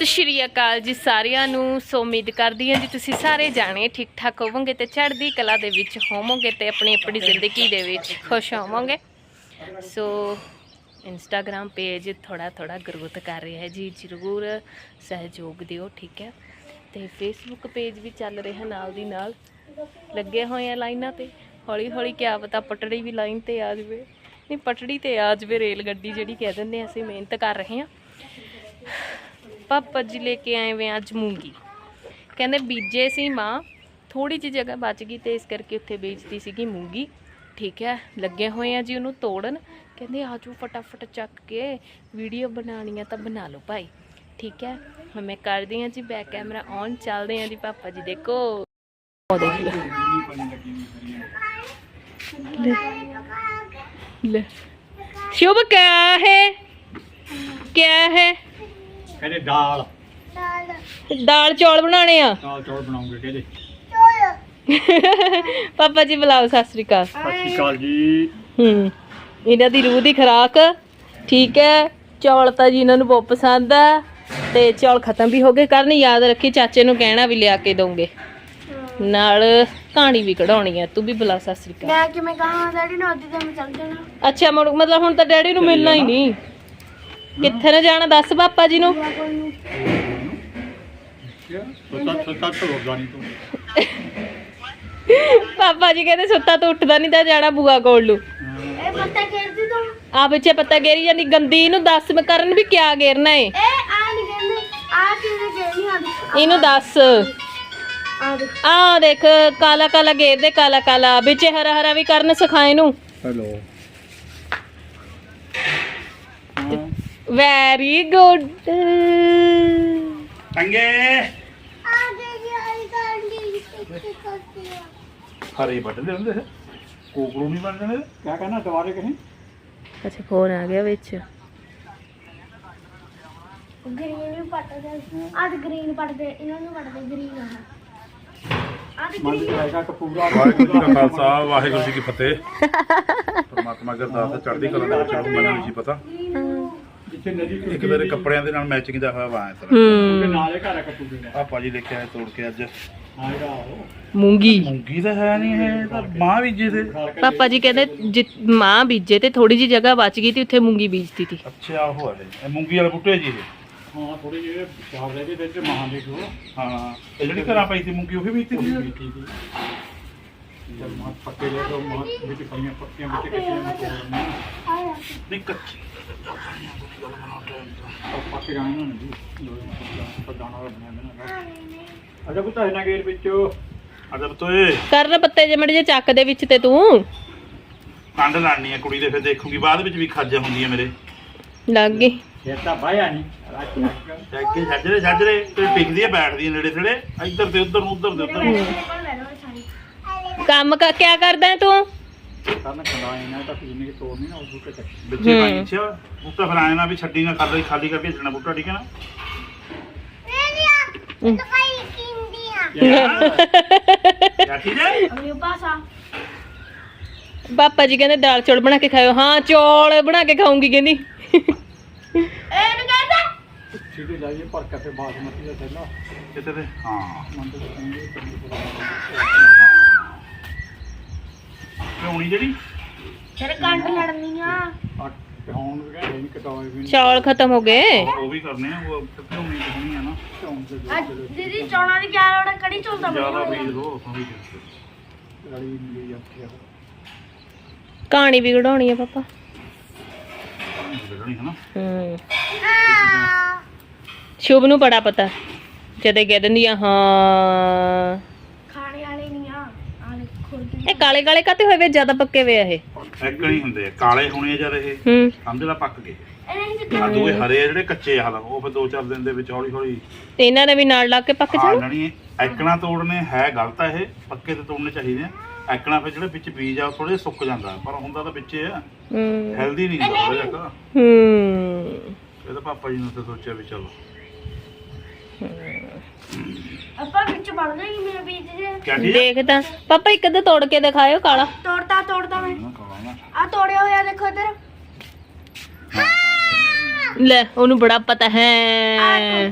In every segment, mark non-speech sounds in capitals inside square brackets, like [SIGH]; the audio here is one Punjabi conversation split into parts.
ਸਤਿ ਸ਼੍ਰੀ ਅਕਾਲ ਜੀ ਸਾਰਿਆਂ ਨੂੰ। ਸੋ ਉਮੀਦ ਕਰਦੀ ਹਾਂ ਜੀ ਤੁਸੀਂ ਸਾਰੇ ਜਾਣੇ ਠੀਕ ਠਾਕ ਹੋਵੋਗੇ ਤੇ ਚੜ੍ਹਦੀ ਕਲਾ ਦੇ ਵਿੱਚ ਹੋਵੋਗੇ ਤੇ ਆਪਣੀ ਆਪਣੀ ਜ਼ਿੰਦਗੀ ਦੇ ਵਿੱਚ ਖੁਸ਼ ਹੋਵੋਗੇ। ਸੋ ਇੰਸਟਾਗ੍ਰam ਪੇਜ ਥੋੜਾ ਥੋੜਾ ਗਰੋਥ ਕਰ ਰਿਹਾ ਹੈ ਜੀ। ਜ਼ਰੂਰ ਸਹਿਯੋਗ ਦਿਓ, ਠੀਕ ਹੈ। ਤੇ ਫੇਸਬੁੱਕ ਪੇਜ ਵੀ ਚੱਲ ਰਿਹਾ ਨਾਲ ਦੀ ਨਾਲ। ਲੱਗੇ ਹੋਏ ਆ ਲਾਈਨਾਂ ਤੇ। ਹੌਲੀ ਹੌਲੀ ਕਿਆ ਪਤਾ ਪਟੜੀ ਵੀ ਲਾਈਨ ਤੇ ਆ ਜਾਵੇ। ਨਹੀਂ, ਪਟੜੀ ਤੇ ਆ ਜਾਵੇ ਰੇਲ ਗੱਡੀ ਜਿਹੜੀ ਕਹਿ ਦਿੰਦੇ ਆ ਅਸੀਂ, ਮਿਹਨਤ ਕਰ ਰਹੇ ਹਾਂ। ਪਾਪਾ ਜੀ ਲੈ ਕੇ ਆਏ ਵੇ ਅੱਜ ਮੂੰਗੀ। ਕਹਿੰਦੇ ਬੀਜੇ ਸੀ ਮਾਂ ਥੋੜੀ ਜਿਹੀ ਜਗ੍ਹਾ ਬਚ ਗਈ ਤੇ ਇਸ ਕਰਕੇ ਉੱਥੇ ਬੀਜਤੀ ਸੀਗੀ ਮੂੰਗੀ। ਠੀਕ ਹੈ, ਲੱਗੇ ਹੋਏ ਆ ਜੀ ਉਹਨੂੰ ਤੋੜਨ। ਕਹਿੰਦੇ ਆਜੋ ਫਟਾਫਟ ਚੱਕ ਕੇ ਵੀਡੀਓ ਬਣਾਉਣੀ ਆ ਤਾਂ ਬਣਾ ਲਓ ਭਾਈ। ਠੀਕ ਹੈ, ਹੁਣ ਮੈਂ ਕਰਦੀ ਹਾਂ ਜੀ ਬੈਕ ਕੈਮਰਾ ਔਨ ਚੱਲਦੇ ਹਾਂ ਜੀ ਪਾਪਾ ਜੀ ਦੇਖੋ ਉਹ ਦੇਖ ਲਓ ਲੈ ਲੈ। ਸ਼ੁਭ ਕਿਆ ਹੈ ਕਿਆ ਹੈ ਕਹਿੰਦੇ ਦਾਲ। ਦਾਲ। ਚੌਲ ਬਣਾਉਣੇ ਆ। ਦਾਲ ਚੌਲ ਬਣਾਉਂਗੇ ਕਹਿੰਦੇ। [LAUGHS] ਪਾਪਾ ਜੀ ਬੁਲਾਓ ਸਤਿ ਸ੍ਰੀ ਅਕਾਲ। ਸਤਿ ਸ਼੍ਰੀ ਅਕਾਲ ਜੀ। ਹੂੰ ਇਹਨਾਂ ਦੀ ਰੂਹ ਦੀ ਖਰਾਕ। ਠੀਕ ਹੈ ਚੌਲ ਤਾਂ ਜੀ ਇਹਨਾਂ ਨੂੰ ਬਹੁਤ ਪਸੰਦ ਆ। ਤੇ ਚੌਲ ਖਤਮ ਵੀ ਹੋ ਗਏ ਕਰਨ ਯਾਦ ਰੱਖੀ ਚਾਚੇ ਨੂੰ ਕਹਿਣਾ ਵੀ ਲਿਆ ਕੇ ਦੋਗੇ ਨਾਲ ਕਹਾਣੀ ਵੀ ਕਢਾਉਣੀ ਆ ਤੂੰ ਵੀ ਬੁਲਾ ਸਤਿ ਸ੍ਰੀ ਅਕਾਲ। ਮੈਂ ਕਿਵੇਂ ਕਹਾਂ ਡੈਡੀ ਨੂੰ ਅੱਧੀ ਤੇ ਮੈਂ ਚੱਲ ਜਾਣਾ। ਅੱਛਾ ਮੁੜ- ਮਤਲਬ ਹੁਣ ਤਾਂ ਡੈਡੀ ਨੂੰ ਮਿਲਣਾ ਹੀ ਨਹੀਂ। ਕਿੱਥੇ ਨਾ ਜਾਣਾ ਦੱਸ ਪਾਪਾ ਜੀ ਨੂੰ। ਨੂੰ ਸੱਤਾ ਸੱਤਾ ਤੂੰ ਪਾਪਾ ਜੀ ਕਹਿੰਦੇ ਸੁੱਤਾ ਤੋਂ ਉੱਠਦਾ ਨਹੀਂ ਤਾਂ ਜਾਣਾ ਬੂਆ ਕੋਲ ਨੂੰ। ਇਹ ਪੱਤਾ ਖੇਡਦੀ ਤੂੰ? ਆ ਪਿੱਛੇ ਪੱਤਾ ਗੇਰੀ ਜਾਂਦੀ ਗੰਦੀ ਇਹਨੂੰ ਦੱਸ ਮੈਂ ਕਰਨ ਵੀ ਕਿਆ ਗੇਰਨਾ ਏ। ਇਹ ਆ ਨਹੀਂ ਕਹਿੰਦੇ ਆ ਕਿਵੇਂ ਖੇਡਣੀ ਆਦੀ ਇਹਨੂੰ ਦੱਸ। ਆ ਦੇ ਆ ਦੇਖ ਕਾਲਾ ਕਾਲਾ ਗੇਰ ਦੇ ਕਾਲਾ ਕਾਲਾ। ਵਿੱਚ ਹਰਾ ਹਰਾ ਵੀ ਕਰਨ ਸਿਖਾਏ ਨੂੰ ਹੈਲੋ। ਵੈਰੀ ਗੁੱਡ ਟੰਗੇ ਆ ਦੇ ਜੀ ਹਰੀ ਹਰੇ ਵੱਢਦੇ ਹੁੰਦੇ ਕੋਕਰੂ ਨਹੀਂ ਬਣ ਜਾਂਦੇ ਕਿਆ ਕਹਿਣਾ ਦੁਬਾਰੇ ਕਹੀਂ। ਅੱਛਾ ਫੋਨ ਆ ਗਿਆ ਵਿੱਚ। ਗ੍ਰੀਨ ਵੀ ਪੱਟਦੇ ਆਦ ਗ੍ਰੀਨ ਪੱਟਦੇ ਇਹਨਾਂ ਨੂੰ ਪੱਟਦੇ ਗ੍ਰੀਨ ਆ। ਆਦ ਗ੍ਰੀਨ ਜਾਏਗਾ ਕਪੂਰਾ ਵਾਹਿਗੁਰੂ ਜੀ ਕਾ ਖਾਲਸਾ ਵਾਹਿਗੁਰੂ ਜੀ ਕੀ ਫਤਿਹ। ਪਰਮਾਤਮਾ ਅਗਰ ਦਾਸ ਚੜ੍ਹਦੀ ਕਲਾ ਦੇ ਵਿੱਚ ਆਉਂ ਮੈਨੂੰ ਨਹੀਂ ਸੀ ਪਤਾ। ਜਿੱਥੇ ਨਦੀ ਇੱਕ ਮੇਰੇ ਕੱਪੜਿਆਂ ਦੇ ਨਾਲ ਮੈਚਿੰਗ ਦਾ ਹੋਇਆ ਵਾ ਇਸ ਤਰ੍ਹਾਂ। ਹੂੰ। ਨਾਲੇ ਘਰ ਆ ਕਪੂਰੇ ਦਾ ਆ ਭਾਜੀ ਲੈ ਕੇ ਆਏ ਤੋੜ ਕੇ ਅੱਜ। ਹਾਂ ਇਹਦਾ ਉਹ। ਮੂੰਗੀ। ਮੂੰਗੀ ਤਾਂ ਹੈ ਨਹੀਂ ਹੈ ਇਹ ਤਾਂ ਮਾਂ ਬੀਜੇ ਤੇ। ਪਾਪਾ ਜੀ ਕਹਿੰਦੇ ਜਿ- ਮਾਂ ਬੀਜੇ ਤੇ ਥੋੜੀ ਜੀ ਜਗ੍ਹਾ ਬਚ ਗਈ ਤੇ ਉੱਥੇ ਮੂੰਗੀ ਬੀਜਤੀ ਤੀ। ਅੱਛਾ ਉਹ ਹੈ ਇਹ ਮੂੰਗੀ ਵਾਲੇ ਬੂਟੇ ਜੀ ਇਹ। ਹਾਂ ਥੋੜੇ ਜਿਹੇ ਚਾਰ ਰਹਿ ਤੇ ਇੱਥੇ ਮਹਾਂ ਦੇ ਕੋ ਹਾਂ ਇਹ ਜਿਹੜੀ ਘਰਾਂ ਪਈ ਸੀ ਮੂੰਗੀ ਉਹ ਵੀ ਬੀਜਤੀ ਸੀ? ਬੀਤੀ ਦੀ ਜਦ ਮਾਂ ਪੱਕੇ ਲੈ ਕੇ ਮਾਂ ਵਿੱਚ ਪਈਆਂ ਪੱਕੀਆਂ ਵਿੱਚ ਕੱਚੀਆਂ ਨੂੰ ਤੋੜਨਾ ਨਹੀਂ ਕੱਚੀ ਉਹ ਪੱਕ ਜਾਣੇ ਨਾ ਜੀ ਲੋਕ ਦਾਣਾ ਬਣਿਆ ਦੇਣਾ ਅਜਾ ਪੁੱਤਾ ਇਹਨਾਂ ਗੇਰ ਵਿੱਚ ਅਦਰ ਤੋਏ ਕਰਨ ਪੱਤੇ ਜੇ ਮੜੇ ਜੇ ਚੱਕ ਦੇ ਵਿੱਚ ਤੇ ਤੂੰ। ਕੰਡ ਲਾਣੀ ਹੈ ਕੁੜੀ ਦੇ ਫਿਰ ਦੇਖੂਗੀ। ਬਾਅਦ ਵਿੱਚ ਵੀ ਖਾਜਾ ਹੁੰਦੀਆਂ ਮੇਰੇ। ਲੱਗ ਗਈ। ਇਹ ਤਾਂ ਨਹੀਂ ਅੱਗੇ ਤੇ ਟਿਕਦੀ ਬੈਠਦੀ ਹੈ ਨੇੜੇ ਥੜੇ। ਇੱਧਰ ਤੇ ਉੱਧਰ ਨੂੰ ਨੂੰ ਕੰਮ ਕ- ਕਿਆ ਕਰਦਾ ਤੂੰ? ਕਰਨ ਖੰਡਾ ਇਹਨਾਂ ਤਾਂ ਕਿੰਨੇ ਕਿ ਤੋੜਨੀ ਨਾ ਉਹ ਬੂਟੇ ਚੱਕ ਵਿੱਚੇ ਹੂੰ। ਪਾਣੀ ਚ ਬੂਟਾ ਫਿਰ ਆਏ ਨਾ ਵੀ ਛੱਡੀ ਨਾ ਖਾਲੀ ਖਾਲੀ ਕਰਕੇ ਭੇਜਣਾ ਬੂਟਾ ਠੀਕ ਹੈ ਨਾ? ਇਹ ਤਾਂ ਭਾਈ ਕਿੰਦੀ ਆ ਯਾ ਠੀਕ ਹੈ ਅਗਲੀ ਪਾਸਾ ਪਾਪਾ ਜੀ ਕਹਿੰਦੇ ਦਾਲ ਚੌਲ ਬਣਾ ਕੇ ਖਾਇਓ। ਹਾਂ ਚੌਲ ਬਣਾ ਕੇ ਖਾਉਂਗੀ ਕਹਿੰਦੀ। ਇਹ ਨੂੰ ਕਹਿੰਦਾ? ਸਿੱਧੇ ਲਾਈਏ ਪਰ ਕੇ ਬਾਸਮਤੀ ਦਾ ਥੈਲਾ। ਕਿਤੇ ਤੇ ਹਾਂ। ਮੰਦ ਸੰਗੇ ਕਿਉਂ ਨਹੀਂ ਜਿਹੜੀ? ਫਿਰ ਕੰਡ ਲੜਨੀ ਆ। ਅੱਟ ਹੁਣ ਕਹਿੰਦੇ ਨਹੀਂ ਕਟਾਏ ਵੀ ਚੌਲ ਖਤਮ ਹੋ ਗਏ। ਉਹ ਵੀ ਕਰਨੇ ਆ ਉਹ ਕਿਉਂ ਨਹੀਂ ਹੋਣੀ ਆ ਨਾ। ਦੇ ਅੱਜ ਦੀਦੀ ਚੌਣਾ ਦੀ ਕਿਆ ਲੋੜ ਆ? ਕੜੀ ਚੌਲ ਤਾਂ ਜ਼ਿਆਦਾ ਬਣਾਉਣਾ ਬੀਜ ਦੋ ਉਹ ਵੀ ਮਿਲੀ ਜਾਂਦੀ ਆ। ਕਹਾਣੀ ਵੀ ਕਢਾਉਣੀ ਹੈ ਪਾਪਾ। ਜਿਹੜੀ ਹੈ ਨਾ। ਹੂੰ। ਸ਼ੁਭ ਨੂੰ ਬੜਾ ਪਤਾ ਜਦੇ ਕਹਿ ਦਿੰਦੀ ਆ ਹਾਂ ਖਾਣੇ ਵਾਲੇ ਨਹੀਂ ਆ ਆਲੇ ਖੁਰਦ ਇਹ ਕਾਲੇ ਕਾਲੇ ਕਾਤੇ ਹੋਏ ਵੇ? ਜ਼ਿਆਦਾ ਪੱਕੇ ਵੇ ਆ ਇਹ। ਇੱਕ ਨਹੀਂ ਹੁੰਦੇ ਆ, ਕਾਲੇ ਹੋਣੇ ਜਦ ਇਹ। ਹੂੰ। ਸਮਝ ਲੈ ਪੱਕ ਗਏ। ਇਹ ਨਹੀਂ ਆ ਦੂਏ ਹਰੇ ਆ ਜਿਹੜੇ ਕੱਚੇ ਆ ਹਾਲ ਉਹ ਫਿਰ ਦੋ ਚਾਰ ਦਿਨ ਦੇ ਵਿੱਚ ਹੌਲੀ ਹੌਲੀ ਤੇ ਇਹਨਾਂ ਨੇ ਵੀ ਨਾਲ ਲਾ ਕੇ ਪੱਕ ਜਾਣ? ਲੈਣੀ ਐਕਣਾ ਤੋੜਨੇ ਹੈ ਗਲਤ ਆ ਇਹ ਪੱਕੇ ਤੇ ਤੋੜਨੇ ਚਾਹੀਦੇ ਆ। ਐਕਣਾ ਫਿਰ ਜਿਹੜੇ ਵਿੱਚ ਬੀਜ ਆ ਥੋੜੇ ਸੁੱਕ ਜਾਂਦਾ ਪਰ ਹੁੰਦਾ ਤਾਂ ਵਿੱਚੇ ਆ। ਹੂੰ। ਹੈਲਦੀ ਨਹੀਂ ਹੁੰਦਾ ਥੋੜਾ ਜਿਹਾ ਹੂੰ। ਇਹ ਤਾਂ ਪਾਪਾ ਜੀ ਨੇ ਤਾਂ ਸੋਚਿਆ ਵੀ ਚਲੋ। ਆਪਾਂ ਵਿੱਚ ਵੜ ਜਾਏਗੀ ਮੇਰੇ ਬੀਜ ਜੇ। ਕਿਆ ਠੀਕ ਹੈ ਦੇਖਦਾ ਪਾਪਾ ਇੱਕ ਅੱਧਾ ਤੋੜ ਕੇ ਦਿਖਾਇਓ ਕਾਲਾ। ਤੋੜਦਾ ਤੋੜਦਾ ਮੈਂ। ਨਾ। ਆ ਤੋੜਿਆ ਹੋਇਆ ਦੇਖੋ ਇੱਧਰ। ਲੈ ਉਹਨੂੰ ਬੜਾ ਪਤਾ ਹੈ।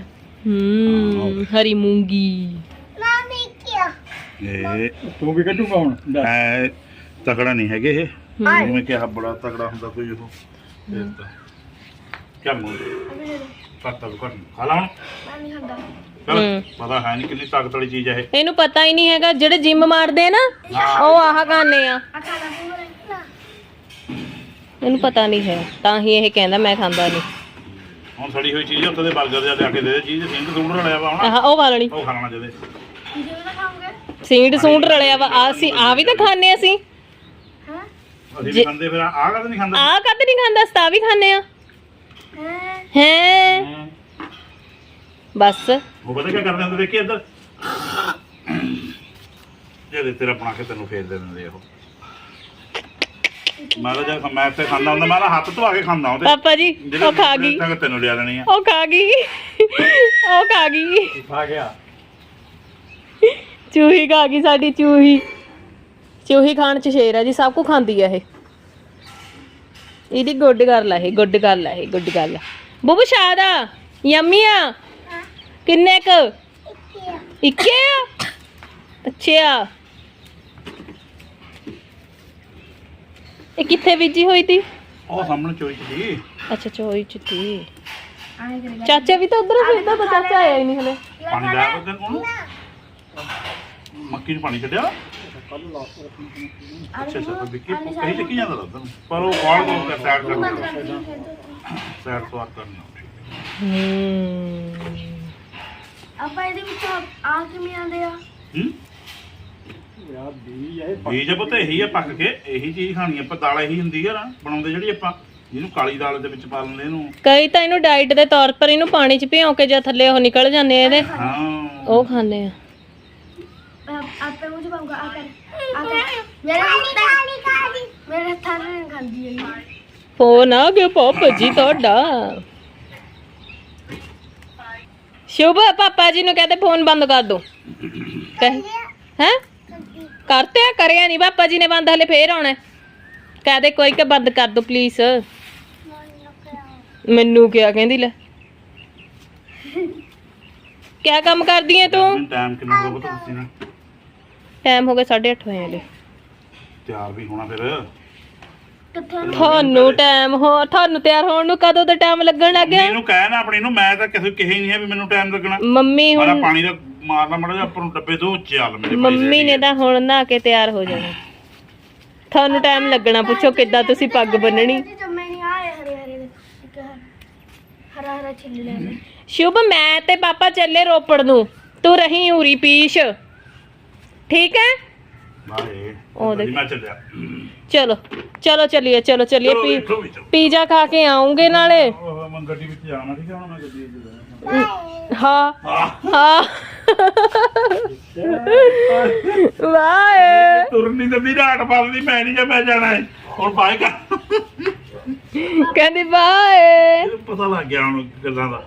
ਹੂੰ ਹਰੀ ਮੂੰਗੀ। ਨਾਨੀ ਕੀ ਇਹ ਤੂੰ ਵੀ ਕੱਢੂਗਾ ਹੁਣ? ਲੈ। ਐ ਤਕੜਾ ਨਹੀਂ ਹੈਗੇ ਇਹ। ਜਿਵੇਂ ਕਿ ਆਹ ਬੜਾ ਤਕੜਾ ਹੁੰਦਾ ਕੋਈ ਉਹ। ਇਹ ਤਾਂ। ਕਿਆ ਮੋੜ ਪੱਤਾ ਖਾ ਲਾ ਹੁਣ। ਖਾਂਦਾ। ਚੱਲ ਹੂੰ। ਪਤਾ ਹੈ ਨਹੀਂ ਕਿੰਨੀ ਤਾਕਤ ਵਾਲੀ ਚੀਜ਼ ਹੈ ਇਹ। ਇਹਨੂੰ ਪਤਾ ਹੀ ਨਹੀਂ ਹੈਗਾ ਜਿਹੜੇ ਜਿਮ ਮਾਰਦੇ ਆ ਨਾ ਉਹ ਆਹ ਖਾਂਦੇ ਆ। ਖਾਣਾ ਇਹਨੂੰ ਪਤਾ ਨਹੀਂ ਹੈ ਤਾਂ ਹੀ ਇਹ ਕਹਿੰਦਾ ਮੈਂ ਖਾਂਦਾ ਨਹੀਂ ਹੁਣ ਸੜੀ ਹੋਈ ਚੀਜ਼ ਉੱਥੇ ਦੇ 버ਗਰ ਦੇ ਜਾ ਕੇ ਦੇ ਦੇ ਚੀਜ਼ ਸਿੰਘ ਸੂਟ ਰਲਿਆ ਵਾ ਹੁਣ ਆਹ ਉਹ ਖਾ ਲੈਣੀ ਉਹ ਖਾ ਲੈਣਾ ਜਦੇ ਸੀਂਡ ਸੂੰਡ ਰਲਿਆ ਵਾ ਆ ਅਸੀਂ ਆ ਵੀ ਤਾਂ ਖਾਂਦੇ ਆ। ਅਸੀਂ। ਹਾਂ? ਅਸੀਂ ਜੇ- ਵੀ ਖਾਂਦੇ ਫਿਰ ਆਹ ਕਦ ਨਹੀਂ ਖਾਂਦਾ? ਆ ਕਦ ਨਹੀਂ ਖਾਂਦਾ ਸਤਾ ਵੀ ਖਾਂਦੇ ਆ। ਹੈ? ਹਾਂ। ਬਸ। ਉਹ ਪਤਾ ਕੀ ਕਰਦੇ ਹੁੰਦੇ ਦੇਖੀ ਇੱਧਰ? ਜਿਹੜੇ ਤੇਰਾ ਬਣਾ ਕੇ ਤੈਨੂੰ ਫੇਰ ਦੇ ਦਿੰਦੇ ਉਹ। ਮੈਂ ਤਾਂ ਜਦ ਮੈਂ ਤੇ ਖਾਂਦਾ ਹੁੰਦਾ ਮੈਂ ਤਾਂ ਹੱਥ ਧਵਾ ਕੇ ਖਾਂਦਾ ਉਹਦੇ। ਪਾਪਾ ਜੀ ਉਹ ਖਾ ਗਈ। ਤੈਨੂੰ ਲਿਆ ਲੈਣੀ ਆ। ਉਹ ਖਾ ਗਈ। ਉਹ ਖਾ ਗਈ। ਖਾ ਗਿਆ? ਚੂਹੀ ਖਾ ਗਈ ਸਾਡੀ ਚੂਹੀ। ਚੂਹੀ ਖਾਣ ਚ ਸ਼ੇਰ ਆ ਜੀ ਸਭ ਕੁ ਖਾਂਦੀ ਆ ਇਹ। ਇਹਦੀ ਗੁੱਡ ਗੱਲ ਇਹ ਗੁੱਡ ਗੱਲ ਇਹ ਗੁੱਡ ਗੱਲ ਬੁੱਬੂ ਸ਼ਾਦਾ ਯੰਮੀ ਆ। ਕਿੰਨੇ ਕ? ਇੱਕੇ ਆ। ਅੱਛਾ ਇਹ ਕਿੱਥੇ ਬੀਜੀ ਹੋਈ ਤੀ? ਉਹ ਸਾਹਮਣੇ ਚੋਈ ਚ ਸੀ। ਅੱਛਾ ਚੋਈ ਚ ਤੀ। ਆਏ ਕਰੇਗਾ ਚਾਚਾ ਵੀ ਤਾਂ ਉਧਰ ਫਿਰਦਾ ਤਾਂ ਚਾਚਾ ਆਇਆ ਹੀ ਨਹੀਂ ਹਲੇ। ਪਾਣੀ ਲਾ ਕੇ ਤੈਨੂੰ ਉਹਨੂੰ ਮੱਕੀ ਨੂੰ ਪਾਣੀ ਛੱਡਿਆ। ਅੱਛਾ ਅੱਛਾ ਵਿੱਕੀ ਕਹੀ ਚੱਕੀ ਜਾਂਦਾ ਲੱਗਦਾ ਪਰ ਉਹ ਕਾਲ ਕੋਲ ਕਰ ਸਾਈਡ ਕਰ ਸਾਈਡ ਤੋਂ। ਆ ਕਰਨਾ ਹੂੰ। ਆਪਾਂ ਇਹਦੇ ਵਿੱਚ ਆ ਕਿਵੇਂ ਆਉਂਦੇ ਆ? ਹੂੰ? ਯਾਰ ਵੀ ਇਹ ਬੀਜ ਪੁੱਤ ਇਹੀ ਆ ਪੱਕ ਕੇ ਇਹੀ ਚੀਜ਼ ਖਾਣੀ ਆਪਾਂ ਦਾਲ ਇਹੀ ਹੁੰਦੀ ਆ ਨਾ ਬਣਾਉਂਦੇ ਜਿਹੜੀ ਆਪਾਂ ਜਿਹਨੂੰ ਕਾਲੀ ਦਾਲ ਦੇ ਵਿੱਚ ਪਾ ਲੈਂਦੇ ਇਹਨੂੰ। ਕਈ ਤਾਂ ਇਹਨੂੰ ਡਾਈਟ ਦੇ ਤੌਰ ਪਰ ਇਹਨੂੰ ਪਾਣੀ ਚ ਭਿਉਂ ਕੇ ਜਾਂ ਥੱਲੇ ਉਹ ਨਿਕਲ ਜਾਂਦੇ ਆ ਇਹਦੇ। ਹਾਂ। ਉਹ ਖਾਂਦੇ ਆ। ਆਪ- ਮੁਝ ਪਾਉਂਗਾ ਆ ਕਰ ਆ ਕਰ। ਮੇਰੇ ਹੱਥ ਮੇਰੇ ਹੱਥਾਂ ਨਾਲ ਨਹੀਂ ਖਾਂਦੀ ਹੈ ਫੋਨ ਆ ਗਿਆ ਪਾਪਾ ਜੀ ਤੁਹਾਡਾ। ਸ਼ੁਭ ਪਾਪਾ ਜੀ ਨੂੰ ਕਹਦੇ ਫੋਨ ਬੰਦ ਕਰ ਦੋ ਕਹੇ ਹੈ ਕਰਤੇ ਆ ਕਰਿਆ ਨਹੀਂ ਪਾਪਾ ਜੀ ਨੇ ਬੰਦ ਹਲੇ ਫੇਰ ਆਉਣਾ ਕਹਦੇ ਕੋਈ ਕਿ ਬੰਦ ਕਰ ਦੋ ਪਲੀਜ਼ ਮੈਨੂੰ ਕਿਹਾ ਕਹਿੰਦੀ ਲੈ ਕਿਆ ਕੰਮ ਕਰਦੀ ਐ ਤੂੰ ਟਾਈਮ ਕਿੰਨਾ ਹੋ ਗਿਆ ਤੁਸੀਂ ਨਾ ਟਾਈਮ ਹੋ ਗਿਆ 8:30 ਹੋਏ ਹਲੇ ਤਿਆਰ ਵੀ ਹੋਣਾ ਫਿਰ ਕਿੱਥੇ ਤੁਹਾਨੂੰ ਟਾਈਮ ਹੋ ਤੁਹਾਨੂੰ ਤਿਆਰ ਹੋਣ ਨੂੰ ਕਦੋਂ ਦਾ ਟਾਈਮ ਲੱਗਣ ਲੱਗ ਗਿਆ? ਇਹਨੂੰ ਕਹਿ ਨਾ ਆਪਣੀ ਨੂੰ ਮੈਂ ਤਾਂ ਕਿਸੇ ਕਿਹਾ ਨਹੀਂ ਹੈ ਵੀ ਮੈਨੂੰ ਟਾਈਮ ਲੱਗਣਾ। ਮੰਮੀ ਮਾਰਾ ਹੁਣ ਪਾਣੀ ਦਾ ਮਾਰਨਾ ਮੜਾ ਜਿਹਾ ਆਪਾਂ ਨੂੰ ਡੱਬੇ ਦੋ ਚੱਲ ਮੇਰੇ ਭਾਈ ਮੰਮੀ ਨੇ ਤਾਂ ਹੁਣ ਨਹਾ ਕੇ ਤਿਆਰ ਹੋ ਜਾਣਾ। ਤੁਹਾਨੂੰ ਟਾਈਮ ਲੱਗਣਾ ਪੁੱਛੋ ਕਿੱਦਾਂ ਤੁਸੀਂ ਪੱਗ ਬੰਨਣੀ ਜੀ ਜੰਮੇ ਨਹੀਂ ਆਏ ਹਰੇ ਹਰੇ ਦੇ ਇੱਕ ਹਰਾ ਹਰਾ ਛਿੱਲ ਲੈ ਸ਼ੁਭ ਮੈਂ ਤੇ ਪਾਪਾ ਚੱਲੇ ਰੋਪੜ ਨੂੰ। ਤੂੰ ਰਹੀ ਉਰੀ ਪੀਸ਼। ਠੀਕ ਹੈ? ਬਾਏ ਉਹ ਦੇਖ। ਮੈਂ ਚੱਲਿਆ। ਚਲੋ ਚਲੋ ਚੱਲੀਏ ਚਲੋ ਚੱਲੀਏ ਚਲੋ ਪੀ ਇੱਥੋਂ ਵੀ ਚਲੋ। ਪੀਜ਼ਾ ਖਾ ਕੇ ਆਉਂਗੇ ਨਾਲੇ। ਉਹ ਮੈਂ ਗੱਡੀ ਵਿੱਚ ਜਾਣਾ ਠੀਕ ਹੈ ਹੁਣ ਮੈਂ ਗੱਡੀ ਵਿੱਚ ਜਾਣਾ। ਹਾਂ ਆਹ, ਹਾਂ। ਵਾਏ। ਤੁਰਨੀ ਤੇ ਵੀ ਰਾਟ ਪਾਲਦੀ ਮੈਂ ਨਹੀਂ ਜੇ ਮੈਂ ਜਾਣਾ ਹੈ ਹੁਣ ਬਾਈ ਕਰ। ਕਹਿੰਦੀ ਬਾਏ ਇਹਨੂੰ ਪਤਾ ਲੱਗ ਗਿਆ ਹੁਣ ਗੱਲਾਂ ਦਾ।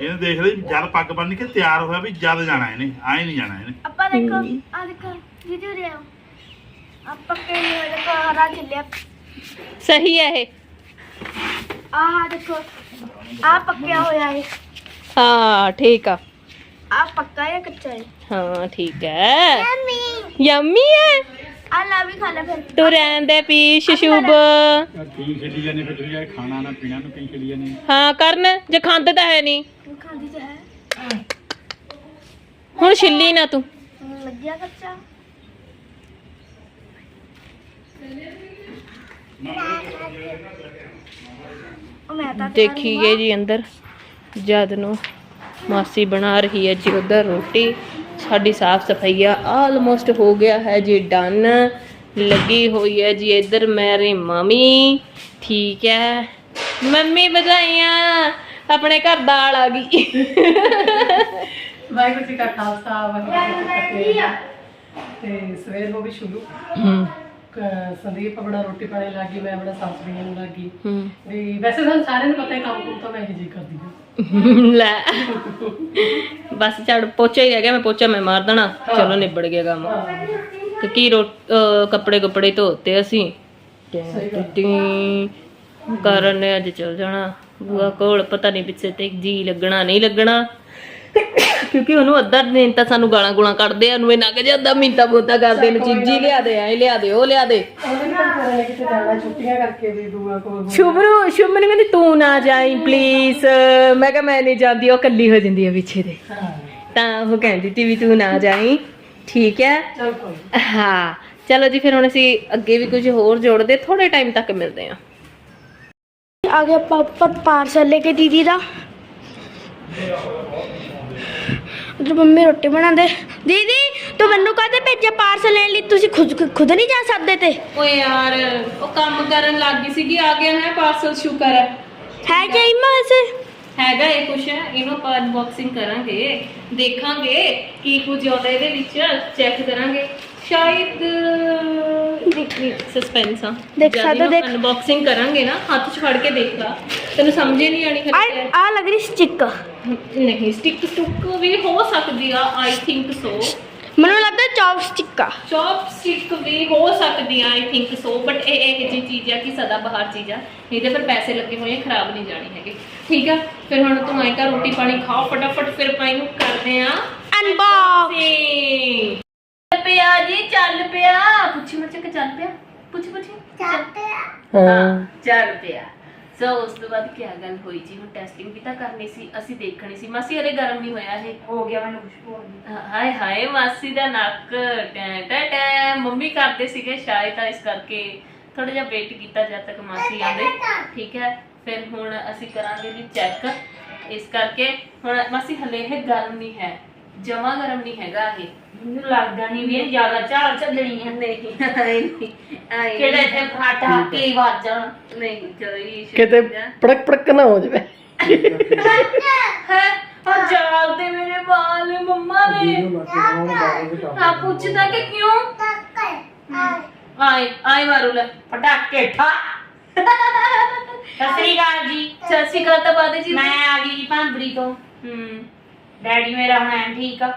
ਇਹਨੇ ਦੇਖ ਲਈ ਜਦ ਪੱਗ ਬੰਨ ਕੇ ਤਿਆਰ ਹੋਇਆ ਵੀ ਜਦ ਜਾਣਾ ਇਹਨੇ ਆਏ ਨਹੀਂ ਜਾਣਾ ਇਹਨੇ। ਆਪਾਂ ਦੇਖੋ ਆ ਦੇਖੋ ਵੀਡੀਓ ਰਿਆ ਆ ਪੱਕੇ ਨਹੀਂ ਹੋਏ ਦੇਖੋ ਹਰਾ ਛਿੱਲਿਆ ਸਹੀ ਹੈ ਇਹ ਆਹ ਦੇਖੋ ਆ ਪੱਕਿਆ ਹੋਇਆ ਹੈ ਹਾਂ ਠੀਕ ਆ ਆ ਪੱਕਾ ਹੈ ਕੱਚਾ ਹੈ ਹਾਂ ਠੀਕ ਹੈ ਮੰਮੀ ਯੰਮੀ ਹੈ ਆ ਲਾ ਵੀ ਖਾ ਲੈ ਫਿਰ ਤੂੰ ਰਹਿਣ ਦੇ ਪੀਸ਼ ਸ਼ੁਭ ਪੀਣ ਛੱਡੀ ਜਾਂਦੇ ਫਿਰ ਤੁਸੀਂ ਇਹ ਖਾਣਾ ਨਾ ਪੀਣਾ ਨੂੰ ਪੀਣ ਛੱਡੀ ਜਾਂਦੇ ਹਾਂ ਕਰਨ ਜੇ ਖਾਂਦੇ ਤਾਂ ਹੈ ਨਹੀਂ ਤੂੰ ਖਾਂਦੀ ਤਾਂ ਹੈ ਹੁਣ ਛਿੱਲੀ ਨਾ ਤੂੰ ਹੁਣ ਲੱਗਿਆ ਕੱਚਾ ਤਾਂ ਦੇਖੀਏ ਜੀ ਅੰਦਰ। ਜਦ ਨੂੰ ਮਾਸੀ ਬਣਾ ਰਹੀ ਹੈ ਜੀ ਉਧਰ ਰੋਟੀ ਸਾਡੀ ਸਾਫ਼ ਸਫ਼ਾਈ ਆ। ਆਲਮੋਸਟ ਹੋ ਗਿਆ ਹੈ ਜੀ ਡਨ ਲੱਗੀ ਹੋਈ ਹੈ ਜੀ ਇੱਧਰ ਮੇਰੀ ਮੰਮੀ। ਠੀਕ ਹੈ। ਮੰਮੀ ਵਧਾਈਆਂ ਆਪਣੇ ਘਰ ਦਾਲ ਆ ਗਈ। ਵਾਹਿਗੁਰੂ ਜੀ ਕਾ ਖਾਲਸਾ ਵਾਹਿਗੁਰੂ ਜੀ ਕੀ ਫਤਿਹ। ਤੇ ਸਵੇਰ ਹੋ ਗਈ ਸ਼ੁਰੂ। ਹੂੰ। ਕ- ਸੰਦੀਪ ਆਪਣਾ ਰੋਟੀ ਪਾਣੀ ਲੱਗੀ ਮੈਂ ਆਪਣਾ ਸਾਫ਼ ਸਫ਼ਾਈ ਨੂੰ ਲੱਗੀ ਵੀ ਵੈਸੇ ਸਾਨੂੰ ਸਾਰਿਆਂ ਨੂੰ ਪਤਾ ਹੈ ਕੰਮ ਕੁਮ ਤਾਂ ਮੈਂ ਹੀ ਜੀ ਕਰਦੀ ਹਾਂ। ਲੈ। ਬਸ ਝੜ ਪੋਚਾ ਹੀ ਰਹਿ ਗਿਆ ਮੈਂ ਪੋਚਾ ਮੈਂ ਮਾਰ ਦੇਣਾ। ਚਲੋ ਨਿਬੜ ਗਿਆ ਕੰਮ। ਤੇ ਕੀ ਰੋ ਅਹ ਕੱਪੜੇ ਕੱਪੜੇ ਧੋਤੇ ਅਸੀਂ? ਕਰਨ ਨੇ ਅੱਜ ਚਲ ਜਾਣਾ। ਬੁਆ ਕੋਲ ਪਤਾ ਨਹੀਂ ਪਿੱਛੇ ਤੇ ਜੀ ਲੱਗਣਾ ਨਹੀਂ ਲੱਗਣਾ। ਕਿਉਂਕਿ ਉਹਨੂੰ ਅੱਧਾ ਦਿਨ ਤਾਂ ਸਾਨੂੰ ਗਾਲਾਂ ਗੁਲਾਂ ਕੱਢਦੇ ਆ ਉਹਨੂੰ ਇਹ ਨਗ ਜਾਂ ਅੱਧਾ ਮਿੰਤਾ ਬੋਤਾ ਕਰਦੇ ਨੂੰ ਚੀਜ਼ੀ ਲਿਆ ਦੇ ਐ ਲਿਆ ਦੇ ਉਹ ਲਿਆ ਦੇ। ਉਹਨੇ ਵੀ ਤਾਂ ਨੇ ਕਿਤੇ ਜਾਣਾ ਛੁੱਟੀਆਂ ਕਰਕੇ ਵੀ ਦੂਆ ਕੋਲ ਸ਼ੁਭਰੂ ਸ਼ੁਭ ਮੈਨੂੰ ਕਹਿੰਦੀ ਤੂੰ ਨਾ ਜਾਈ ਪਲੀਜ਼ ਮੈਂ ਕਿਹਾ ਮੈਂ ਨਹੀਂ ਜਾਂਦੀ ਉਹ ਕੱਲੀ ਹੋ ਜਾਂਦੀ ਹੈ ਪਿੱਛੇ ਦੇ। ਤਾਂ ਉਹ ਕਹਿੰਦੀ ਤੀ ਵੀ ਤੂੰ ਨਾ ਜਾਈ ਠੀਕ ਹੈ? ਚਲ ਕੋਈ ਹਾਂ। ਚਲੋ ਜੀ ਫਿਰ ਹੁਣ ਅਸੀਂ ਅੱਗੇ ਵੀ ਕੁਝ ਹੋਰ ਜੋੜਦੇ ਥੋੜੇ ਟਾਈਮ ਤੱਕ ਮਿਲਦੇ ਹਾਂ। ਆ ਗਿਆ ਪਾਪਾ ਪਾਰਸਲ ਲੈ ਕੇ ਦੀਦੀ ਦਾ। ਉਧਰ ਮੰਮੀ ਰੋਟੀ ਬਣਾਉਂਦੇ। ਦੀਦੀ ਤੂੰ ਮੈਨੂੰ ਕਹਦੇ ਭੇਜਿਆ ਪਾਰਸਲ ਲੈਣ ਲਈ? ਤੁਸੀਂ ਖੁਦ ਖੁਦ ਨਹੀਂ ਜਾ ਸਕਦੇ ਤੇ। ਓਏ ਯਾਰ ਉਹ ਕੰਮ ਕਰਨ ਲੱਗ ਗਈ ਸੀਗੀ ਆ ਗਿਆ ਹੈ ਪਾਰਸਲ ਸ਼ੁਕਰ ਹੈ ਹੈ ਕਿ ਇਮਾ ਵੈਸੇ। ਹੈਗਾ ਇਹ ਕੁਛ ਇਹਨੂੰ ਆਪਾਂ ਅਨਬਾਕਸਿੰਗ ਕਰਾਂਗੇ ਦੇਖਾਂਗੇ ਕੀ ਕੁਝ ਆਉਂਦਾ ਇਹਦੇ ਵਿੱਚ ਚੈੱਕ ਕਰਾਂਗੇ। ਸ਼ਾਇਦ ਸਸਪੈਂਸ ਆ। ਦੇਖ ਦੇਖ। ਅਨਬਾਕਸਿੰਗ ਕਰਾਂਗੇ ਨਾ ਹੱਥ 'ਚ ਫੜ ਕੇ ਦੇਖ ਲਾ। ਤੈਨੂੰ ਸਮਝ ਨਹੀਂ ਆਣੀ ਆ ਲੱਗ ਰਹੀ ਸਟਿੱਕ ਨਹੀਂ ਸਟਿਕ ਸਟੁੱਕ ਵੀ ਹੋ ਸਕਦੀ ਆ ਆਈ ਥਿੰਕ ਸੋ ਮੈਨੂੰ ਲੱਗਦਾ ਚੌਪ ਸਟਿੱਕ ਆ। ਚੌਪ ਸਟਿਕ ਵੀ ਹੋ ਸਕਦੀ ਆ ਆਈ ਥਿੰਕ ਸੋ ਬਟ ਇਹ ਇੱਕ ਜੀ ਚੀਜ਼ ਆ ਕਿ ਸਦਾ ਬਾਹਰ ਚੀਜ਼ ਆ। ਇਹਦੇ ਪਰ ਪੈਸੇ ਲੱਗੇ ਹੋਏ ਆ ਖਰਾਬ ਨਹੀਂ ਜਾਣੀ ਹੈਗੇ। ਠੀਕ ਆ ਫਿਰ ਹੁਣ ਤੂੰ ਆਏ ਘਰ ਰੋਟੀ ਪਾਣੀ ਖਾਓ ਫਟਾਫਟ ਫਿਰ ਆਪਾਂ ਇਹਨੂੰ ਕਰਦੇ ਆ। ਅਨਬਾਕਸ ਤੇ ਚੱਲ ਪਿਆ ਜੀ ਚੱਲ ਪਿਆ। ਪੁੱਛੀ ਮਰ ਚੱਕ ਚੱਲ ਪਿਆ? ਪੁੱਛ ਪੁੱਛੀ? ਚੱਲ ਪਿਆ। ਹਾਂ ਚੱਲ ਪਿਆ। ਸੋ ਉਸ ਤੋਂ ਬਾਅਦ ਕੀ ਗੱਲ ਹੋਈ ਜੀ ਹੁਣ ਟੈਸਟਿੰਗ ਵੀ ਤਾਂ ਕਰਨੀ ਸੀ ਅਸੀਂ ਦੇਖਣੀ ਸੀ। ਮਾਸੀ ਅਰੇ ਗਰਮ ਨਹੀਂ ਹੋਇਆ ਇਹ। ਹੋ ਗਿਆ ਮੈਨੂੰ ਖੁਸ਼ਬੂ ਆਉਂਦੀ ਹਾਏ ਹਾਏ ਮਾਸੀ ਦਾ ਨੱਕ ਟੈ ਟੈ ਟੈ। ਮੰਮੀ ਕਰਦੇ ਸੀਗੇ ਸ਼ਾਇਦ ਤਾਂ ਇਸ ਕਰਕੇ ਥੋੜਾ ਜਿਹਾ ਵੇਟ ਕੀਤਾ ਜਦ ਤੱਕ ਮਾਸੀ ਆਉਂਦੇ। ਠੀਕ ਹੈ ਫਿਰ ਹੁਣ ਅਸੀਂ ਕਰਾਂਗੇ ਜੀ ਚੈੱਕ ਇਸ ਕਰਕੇ ਹੁਣ ਮਾਸੀ ਹਲੇ ਇਹ ਗਰਮ ਨਹੀਂ ਹੈ। ਜਮਾ ਗਰਮ ਨਹੀਂ ਹੈਗਾ ਇਹ। ਮੈਨੂੰ ਲੱਗਦਾ ਨਹੀਂ ਵੀ ਇਹ ਜ਼ਿਆਦਾ ਝਾਲ ਚੱਲਣੀ ਹੈ। ਨਹੀਂ ਆਏ ਨਹੀਂ ਆਏ ਕਿਹੜੇ ਤੇ ਫਟ ਕੇ ਵੱਜ। ਜਾਣ ਨਹੀਂ ਕੋਈ ਕਿਤੇ ਪੜਕ ਪੜਕ ਨਾ ਹੋ ਜਾਵੇ। ਹੈ ਆ ਜਾਲ ਤੇ ਮੇਰੇ ਵਾਲ ਮੰਮਾ ਨੇ ਆ ਪੁੱਛਦਾ ਕਿ ਕਿਉਂ? ਆਏ ਆਏ ਮਾਰੂ ਲੈ ਪਟਾਕੇ ਠਾ। ਸਤਿ ਸ੍ਰੀ ਅਕਾਲ ਜੀ। ਸਤਿ ਸ਼੍ਰੀ ਅਕਾਲ ਤਾਂ ਬਾਦੇ ਜੀ ਮੈਂ ਆ ਗਈ ਜੀ ਭਾਂਬਰੀ ਤੋਂ। ਹੂੰ। ਡੈਡੀ ਮੇਰਾ ਹੁਣ ਐਨ ਠੀਕ ਆ।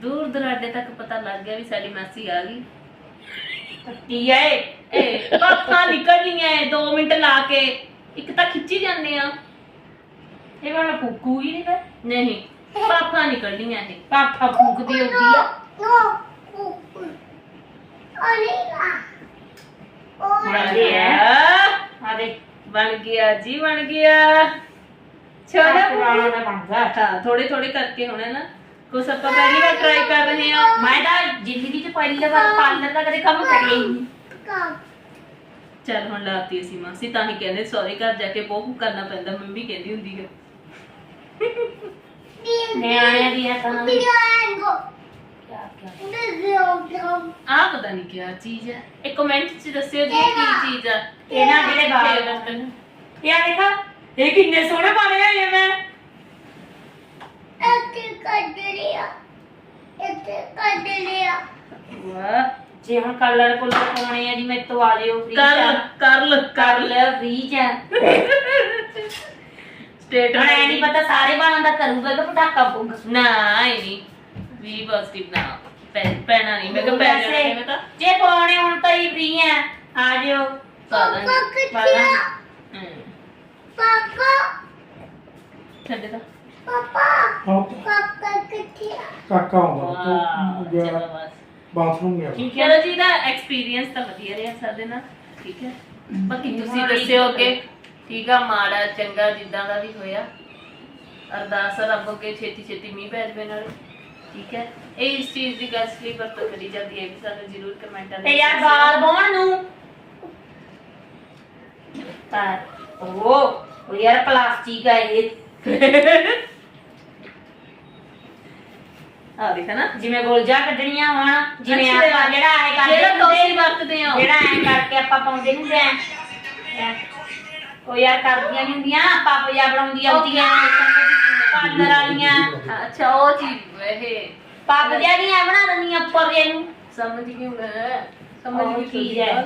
ਦੂਰ ਦਰਾਡੇ ਤੱਕ ਪਤਾ ਲੱਗ ਗਿਆ ਵੀ ਸਾਡੀ ਮਾਸੀ ਆ ਗਈ। ਕੀ ਹੈ ਏ ਪਾਪਾ ਨਿਕਲਣੀਆਂ 2 ਮਿੰਟ ਲਾ ਕੇ। ਇੱਕ ਤਾਂ ਖਿੱਚੀ ਜਾਂਦੇ ਆ। ਇਹ ਵਾਲਾ ਫੂਕੂ ਹੀ ਨਹੀਂ ਨਹੀਂ ਪਾਪਾ ਨਿਕਲਣੀਆਂ ਇਹ। ਪਾਪਾ ਫੂਕਦੀ ਹੁੰਦੀ ਆ। ਬਣਦੇ ਆ ਆ, ਆ ਦੇ ਬਣ ਗਿਆ ਜੀ ਬਣ ਗਿਆ। ਛੋੜਾ ਨਾ ਬਣਦਾ ਹਾਂ ਥੋੜੇ ਥੋੜੇ ਕਰਕੇ ਹੋਣਾ ਨਾ। ਕੁਛ ਆਪਾਂ ਪਹਿਲੀ ਵਾਰ ਟਰਾਈ ਕਰ ਰਹੇ ਆ ਮੈਂ ਤਾਂ ਜ਼ਿੰਦਗੀ 'ਚ ਪਹਿਲੀ ਵਾਰ ਪਾਰਲਰ ਦਾ ਕਦੇ ਕੰਮ ਕਰਿਆ ਹੀ। ਨਹੀਂ ਚੱਲ ਹੁਣ ਲਾਤੀ ਅਸੀਂ ਮਾਸੀ ਤਾਂ ਹੀ ਕਹਿੰਦੇ ਸੌਰੀ ਘਰ ਜਾ ਕੇ ਬਹੁਤ ਕਰਨਾ ਪੈਂਦਾ। ਮੰਮੀ ਕਹਿੰਦੀ ਹੁੰਦੀ ਹੈ ਨਿਆਣਿਆਂ ਦੀ ਹੈ ਤਾਂ ਆ ਪਤਾ ਨਹੀਂ ਕੀ ਚੀਜ਼ ਹੈ ਇਹ ਕਮੈਂਟ 'ਚ ਦੱਸਿਓ ਜੀ ਕੀ ਚੀਜ਼ ਆ। ਇਹ ਨਾ ਜਿਹੜੇ ਬਾਲ ਯਾ ਦੇਖਾ। ਇਹ ਕਿੰਨੇ ਸੋਹਣੇ ਬਣੇ ਹੋਏ ਆ ਮੈਂ? ਵਾਹ ਜੇ ਹੁਣ ਕਲਰ ਕੁਲਰ ਪਾਉਣੇ ਆ ਜੀ ਮੇਰੇ ਤੋਂ ਆ ਜਿਓ ਫ੍ਰੀ ਕਰ ਕਰ ਲ ਕਰ ਲੈ ਫ੍ਰੀ ਚ। ਸਟੇਟ ਹੁਣ ਐ ਨਹੀਂ। ਪਤਾ ਸਾਰੇ ਬਾਲਾਂ ਦਾ ਕਰੂਗਾ ਕਿ ਪਟਾਕਾ ਪਊਗਾ ਨਾ ਇਹ ਨਹੀਂ ਵੀ ਪੋਜ਼ਿਟਿਵ ਨਾ। ਪੈਣਾ ਨਹੀਂ ਮੈਂ ਕਿਹਾ ਪੈ ਜਾਣਾ ਨਹੀਂ ਮੈਂ ਤਾਂ। ਜੇ ਪਾਉਣੇ ਹੁਣ ਤਾਂ ਹੀ ਫ੍ਰੀ ਆ। ਆ ਜਿਓ। ਪਾ ਦਾਂਗੇ ਪਾ ਹਮ, ਛੱਡ ਦਾ ਕਾਕਾ ਆਉਂਦਾ ਵਾਹ ਤੂੰ ਗਿਆ। ਚਲੋ ਬਸ। ਬਾਥਰੂਮ ਗਿਆ। ਠੀਕ ਹੈ ਚਲੋ ਜੀ ਦਾ ਐਕਸਪੀਰੀਅੰਸ ਤਾਂ ਵਧੀਆ ਰਿਹਾ ਸਾਡੇ ਨਾਲ। ਠੀਕ ਹੈ। ਬਾਕੀ ਤੁਸੀਂ ਦੱਸਿਓ ਅੱਗੇ ਠੀਕ ਆ ਮਾੜਾ ਚੰਗਾ ਜਿੱਦਾਂ ਦਾ ਵੀ ਹੋਇਆ। ਅਰਦਾਸ ਆ ਰੱਬ ਅੱਗੇ ਛੇਤੀ ਛੇਤੀ ਮੀਂਹ ਪੈ ਜਾਵੇ ਨਾਲੇ। ਠੀਕ ਹੈ। ਇਹ ਇਸ ਚੀਜ਼ ਦੀ ਗੱਲ ਲਈ ਵਰਤੋਂ ਕਰੀ ਜਾਂਦੀ ਹੈ ਵੀ ਸਾਨੂੰ ਜ਼ਰੂਰ ਕਮੈਂਟਾਂ ਤੇ ਯਾਰ ਬਾਲ ਬੋਣ ਨੂੰ। ਤਾਂ ਉਹ ਉਹ ਯਾਰ ਪਲਾਸਟਿਕ ਆ ਇਹ ਆ ਦੇਖ ਨਾ ਜਿਵੇਂ ਗੁਲਜਾ ਕੱਢਣੀਆਂ ਹੋਣ ਜਿਵੇਂ ਅੱਛਾ। ਆਪਾਂ ਜਿਹੜਾ ਐ ਕਰਦੇ ਜਿਹੜਾ ਹੁੰਦੇ ਤੁਸੀਂ ਵਰਤਦੇ ਹੋ ਜਿਹੜਾ ਐ ਕਰਕੇ ਆਪਾਂ ਪਾਉਂਦੇ ਹੁੰਦੇ ਆ। ਉਹ ਯਾਰ ਕਰਦੀਆਂ ਨਹੀਂ ਹੁੰਦੀਆਂ ਪੱਪ ਜਾ ਬਣਾਉਂਦੀਆਂ ਹੁੰਦੀਆਂ ਪਾਰਲਰ ਵਾਲੀਆਂ ਅੱਛਾ ਉਹ ਚੀਜ਼ ਇਹ ਪੱਪ ਜਿਹਾ ਨਹੀਂ ਐ ਬਣਾ ਦਿੰਦੀਆਂ ਉੱਪਰ ਜੇ ਨੂੰ ਸਮਝ ਗਈ ਮੈਂ ਸਮਝ ਉਹ ਗਈ ਚੀਜ਼ ਹੈ।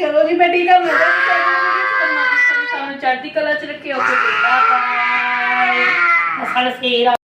ਚਲੋ ਜੀ ਮੈਂ ਠੀਕ ਆ ਮਿਲਦਾ ਹਾਂ ਤੁਹਾਨੂੰ ਚੜ੍ਹਦੀ ਕਲਾ ਚ ਰੱਖਿਓ ਬਾਏ। ਅਸਲ ਸੇਰ